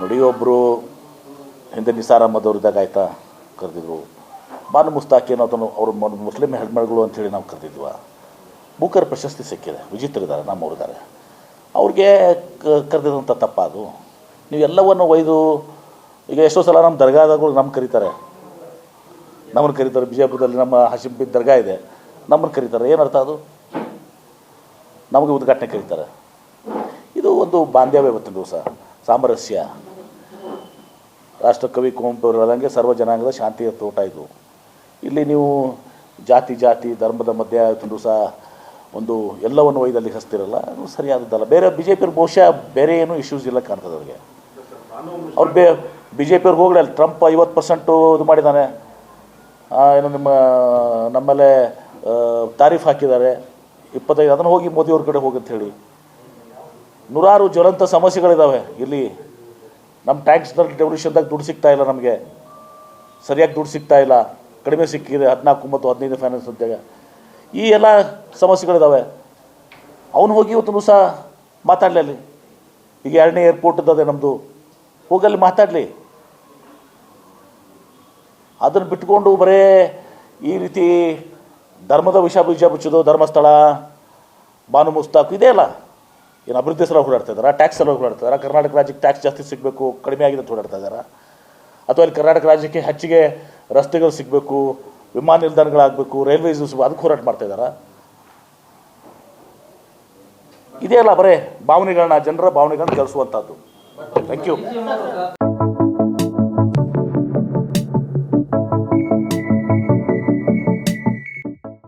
ನೋಡಿ ಒಬ್ಬರು ಹಿಂದೆ ನಿಸಾರ್ ಅಹಮದ್ ಆಯ್ತಾ ಕರೆದಿದ್ರು. ಬಾನು ಮುಸ್ತಾಕಿ ಅನ್ನೋದನ್ನು ಅವರು ಮುಸ್ಲಿಂ ಹೆಣ್ಮಗಳು ಅಂಥೇಳಿ ನಾವು ಕರೆದಿದ್ವ? ಬೂಕರ್ ಪ್ರಶಸ್ತಿ ಸಿಕ್ಕಿದೆ, ವಿಜಿತರಿದ್ದಾರೆ, ನಮ್ಮವ್ರಿದ್ದಾರೆ. ಅವ್ರಿಗೆ ಕರೆದಿದಂಥ ತಪ್ಪ ಅದು ನೀವೆಲ್ಲವನ್ನು ಒಯ್ದು, ಈಗ ಎಷ್ಟೋ ಸಲ ನಮ್ಮ ದರ್ಗಾದಾಗಳು ನಮ್ಮ ಕರೀತಾರೆ. ನಮ್ಮನ್ನು ಕರೀತಾರೆ, ಬಿಜಾಪುರದಲ್ಲಿ ನಮ್ಮ ಹಸಿಂ ದರ್ಗಾ ಇದೆ. ನಮ್ಮನ್ನು ಕರೀತಾರೆ ಏನರ್ಥ ಅದು? ನಮಗೆ ಉದ್ಘಾಟನೆ ಕರೀತಾರೆ. ಇದು ಒಂದು ಬಾಂಧವ್ಯ ಇವತ್ತಿನ ದಿವಸ, ಸಾಮರಸ್ಯ. ರಾಷ್ಟ್ರಕವಿ ಕುವೆಂಪು ಅವರಂಗೆ ಸರ್ವ ಜನಾಂಗದ ಶಾಂತಿಯ ತೋಟ ಇದು. ಇಲ್ಲಿ ನೀವು ಜಾತಿ ಜಾತಿ, ಧರ್ಮದ ಮಧ್ಯೆ ಇವತ್ತಿನ ಸಹ ಒಂದು ಎಲ್ಲವನ್ನು ಒಯ್ದಲ್ಲಿ ಹಸ್ತಿರಲ್ಲ ಸರಿಯಾದದ್ದಲ್ಲ. ಬೇರೆ ಬಿ ಜೆ ಪಿಯವ್ರು ಬಹುಶಃ ಬೇರೆ ಏನೂ ಇಶ್ಯೂಸ್ ಇಲ್ಲ ಕಾಣ್ತದೆ ಅವ್ರಿಗೆ. ಅವ್ರು ಬೇ ಬಿ ಜೆ ಪಿಯವ್ರಿಗೆ ಹೋಗಲಿ, ಅಲ್ಲಿ ಟ್ರಂಪ್ ಐವತ್ತು ಪರ್ಸೆಂಟು ಇದು ಮಾಡಿದ್ದಾನೆ ಏನು ನಿಮ್ಮ, ನಮ್ಮಲ್ಲೇ ತಾರೀಫ್ ಹಾಕಿದ್ದಾರೆ. ಇಪ್ಪತ್ತೈದು, ಅದನ್ನು ಹೋಗಿ ಮೋದಿಯವ್ರ ಕಡೆ ಹೋಗಿ ಅಂತ ಹೇಳಿ. ನೂರಾರು ಜ್ವಲಂತ ಸಮಸ್ಯೆಗಳಿದ್ದಾವೆ ಇಲ್ಲಿ. ನಮ್ಮ ಟ್ಯಾಕ್ಸ್ನಲ್ಲಿ ಡೆವಲ್ಯೂಷನ್ದಾಗ ದುಡ್ಡು ಸಿಗ್ತಾ ಇಲ್ಲ ನಮಗೆ. ಸರಿಯಾಗಿ ದುಡ್ಡು ಸಿಗ್ತಾ ಇಲ್ಲ. ಕಡಿಮೆ ಸಿಕ್ಕಿದೆ, ಹದಿನಾಲ್ಕು ಮತ್ತು ಹದಿನೈದು ಫೈನಾನ್ಸ್ ಅಂತಾಗ ಈ ಎಲ್ಲ ಸಮಸ್ಯೆಗಳಿದ್ದಾವೆ ಅವನು ಹೋಗಿ ಇವತ್ತು ಸಹ ಮಾತಾಡಲಿ ಅಲ್ಲಿ. ಈಗ ಎರಡನೇ ಏರ್ಪೋರ್ಟ್ ಇದ್ದದೆ ನಮ್ಮದು ಹೋಗಲ್ಲಿ ಮಾತಾಡಲಿ. ಅದನ್ನು ಬಿಟ್ಕೊಂಡು ಬರೇ ಈ ರೀತಿ ಧರ್ಮದ ವಿಷ ಬೀಜ ಬಿಚ್ಚೋದು ಧರ್ಮಸ್ಥಳ ಬಾನು ಮುಸ್ತಾಕು ಇದೆಯಲ್ಲ ಅಲ್ಲ. ಏನು ಅಭಿವೃದ್ಧಿ ಸಲ ಓಡಾಡ್ತಾ ಇದ್ದಾರಾ? ಟ್ಯಾಕ್ಸ್ ಸಲ ಓಡಾಡ್ತಾ ಇದ್ದಾರಾ? ಕರ್ನಾಟಕ ರಾಜ್ಯಕ್ಕೆ ಟ್ಯಾಕ್ಸ್ ಜಾಸ್ತಿ ಸಿಗಬೇಕು, ಕಡಿಮೆ ಆಗಿದೆ ಅಂತ ಓಡಾಡ್ತಾ ಇದ್ದಾರಾ? ಅಥವಾ ಅಲ್ಲಿ ಕರ್ನಾಟಕ ರಾಜ್ಯಕ್ಕೆ ಹೆಚ್ಚಿಗೆ ರಸ್ತೆಗಳು ಸಿಗಬೇಕು, ವಿಮಾನ ನಿಲ್ದಾಣಗಳಾಗಬೇಕು ರೈಲ್ವೇಸ್ ಅದಕ್ಕೆ ಹೋರಾಟ ಮಾಡ್ತಾ ಇದ್ದಾರಾ? ಇದೆಯಲ್ಲ ಬರೇ, ಭಾವನೆಗಳನ್ನ, ಜನರ ಭಾವನೆಗಳನ್ನ ಕಲಿಸುವಂಥದ್ದು ಥ್ಯಾಂಕ್ ಯು